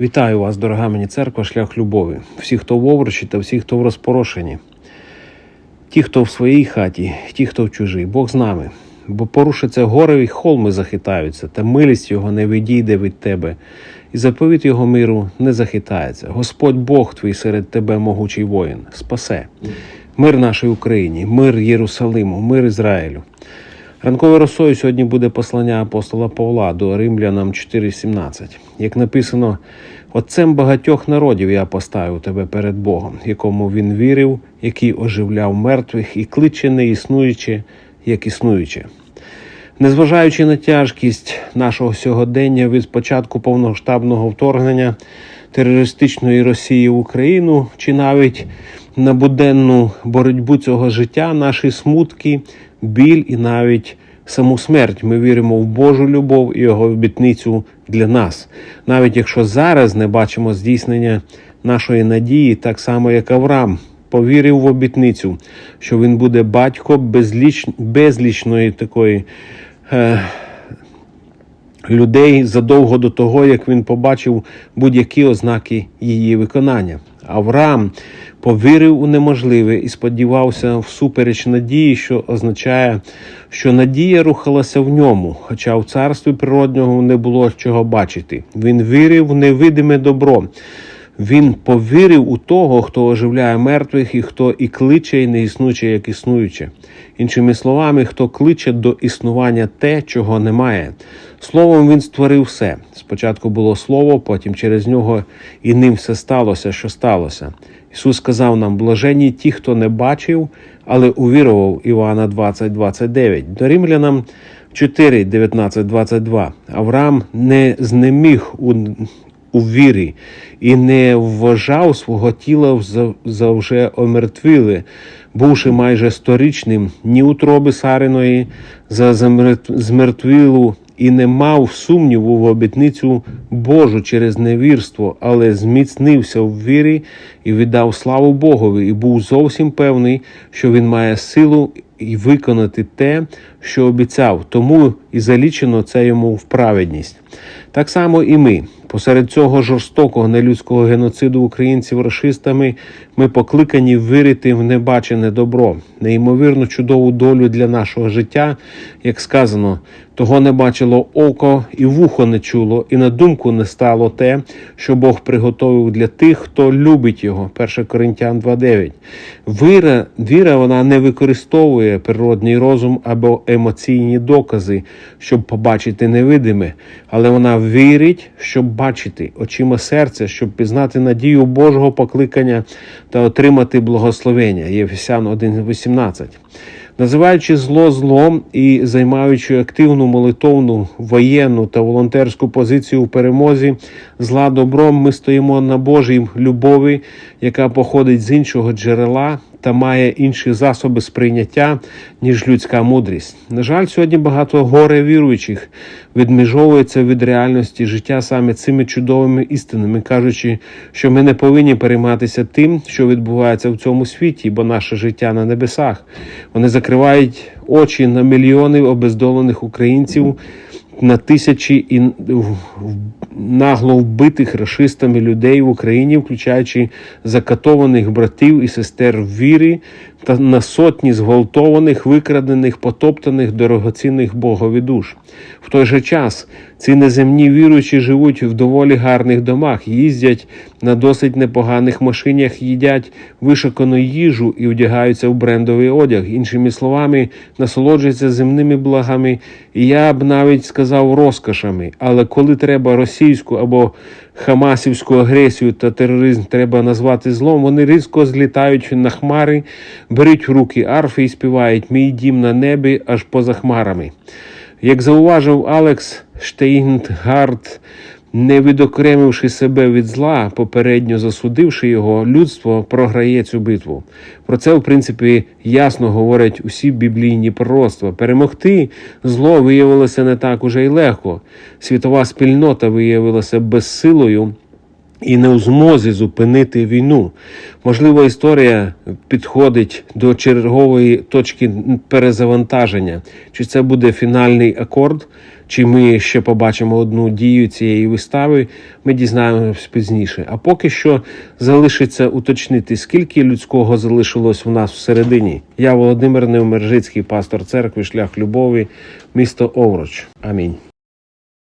Вітаю вас, дорога мені церква, шлях любові. Всі, хто в овручі та всі, хто в розпорошенні. Ті, хто в своїй хаті, ті, хто в чужій. Бог з нами. Бо порушиться гори і холми захитаються, та милість його не відійде від тебе, і заповіт його миру не захитається. Господь Бог твій серед тебе, могучий воїн, спасе. Мир нашій Україні, мир Єрусалиму, мир Ізраїлю. Ранковою росою сьогодні буде послання апостола Павла до Римлянам 4.17. Як написано, Отцем багатьох народів я поставив тебе перед Богом, якому він вірив, який оживляв мертвих і кличе не існуюче, як існуюче. Незважаючи на тяжкість нашого сьогодення від початку повноштабного вторгнення терористичної Росії в Україну, чи навіть на буденну боротьбу цього життя, наші смутки, біль і навіть саму смерть, ми віримо в Божу любов і його обітницю для нас, навіть якщо зараз не бачимо здійснення нашої надії, так само як Авраам. Повірив в обітницю, що він буде батько безліч... безлічної такої е, людей задовго до того, як він побачив будь-які ознаки її виконання. Авраам повірив у неможливе і сподівався всупереч надії, що означає, що надія рухалася в ньому, хоча в царстві природнього не було чого бачити. Він вірив в невидиме добро. Він повірив у того, хто оживляє мертвих, і хто і кличе, і не існуюче, як існуюче. Іншими словами, хто кличе до існування те, чого немає. Словом, він створив все. Спочатку було слово, потім через нього і ним все сталося, що сталося. Ісус сказав нам: блаженні ті, хто не бачив, але увірував Івана 20, 29. До римлянам 4, 19, 22. Авраам не знеміг у у вірі і не вважав свого тіла за, вже омертвіле, бувши майже сторічним, ні утроби Сариної за змертвілу і не мав сумніву в обітницю Божу через невірство, але зміцнився в вірі і віддав славу Богові, і був зовсім певний, що він має силу і виконати те, що обіцяв, тому і залічено це йому в праведність. Так само і ми. Посеред цього жорстокого нелюдського геноциду українців рашистами ми покликані вірити в небачене добро, неймовірно чудову долю для нашого життя, як сказано, того не бачило око і вухо не чуло, і на думку не стало те, що Бог приготовив для тих, хто любить його. 1 Коринтян 2.9. Віра, віра вона не використовує природний розум або емоційні докази, щоб побачити невидиме, але вона вірить, щоб бачити очима серця, щоб пізнати надію Божого покликання та отримати благословення. Єфесян 1.18. Називаючи зло злом і займаючи активну молитовну, воєнну та волонтерську позицію у перемозі, зла добром, ми стоїмо на Божій любові, яка походить з іншого джерела та має інші засоби сприйняття, ніж людська мудрість. На жаль, сьогодні багато горе віруючих відміжовується від реальності життя саме цими чудовими істинами, кажучи, що ми не повинні перейматися тим, що відбувається в цьому світі, бо наше життя на небесах. Вони закривають очі на мільйони обездолених українців. На тисячі і нагло вбитих рашистами людей в Україні, включаючи закатованих братів і сестер віри, та на сотні зґвалтованих, викрадених, потоптаних дорогоцінних богові душ. В той же час ці неземні віруючі живуть в доволі гарних домах, їздять на досить непоганих машинях, їдять вишукану їжу і вдягаються в брендовий одяг. Іншими словами, насолоджуються земними благами, і я б навіть сказав розкошами. Але коли треба російську або хамасівську агресію та тероризм треба назвати злом, вони різко злітають на хмари, беруть в руки арфи і співають Мій дім на небі аж поза хмарами. Як зауважив Алекс Штейнгард, не відокремивши себе від зла, попередньо засудивши його, людство програє цю битву. Про це, в принципі, ясно говорять усі біблійні пророцтва. Перемогти зло виявилося не так уже й легко. Світова спільнота виявилася безсилою і не у змозі зупинити війну. Можливо, історія підходить до чергової точки перезавантаження. Чи це буде фінальний акорд, чи ми ще побачимо одну дію цієї вистави, ми дізнаємось пізніше. А поки що залишиться уточнити, скільки людського залишилось в нас всередині. Я Володимир Невмержицький, пастор церкви, шлях любові, місто Овруч. Амінь.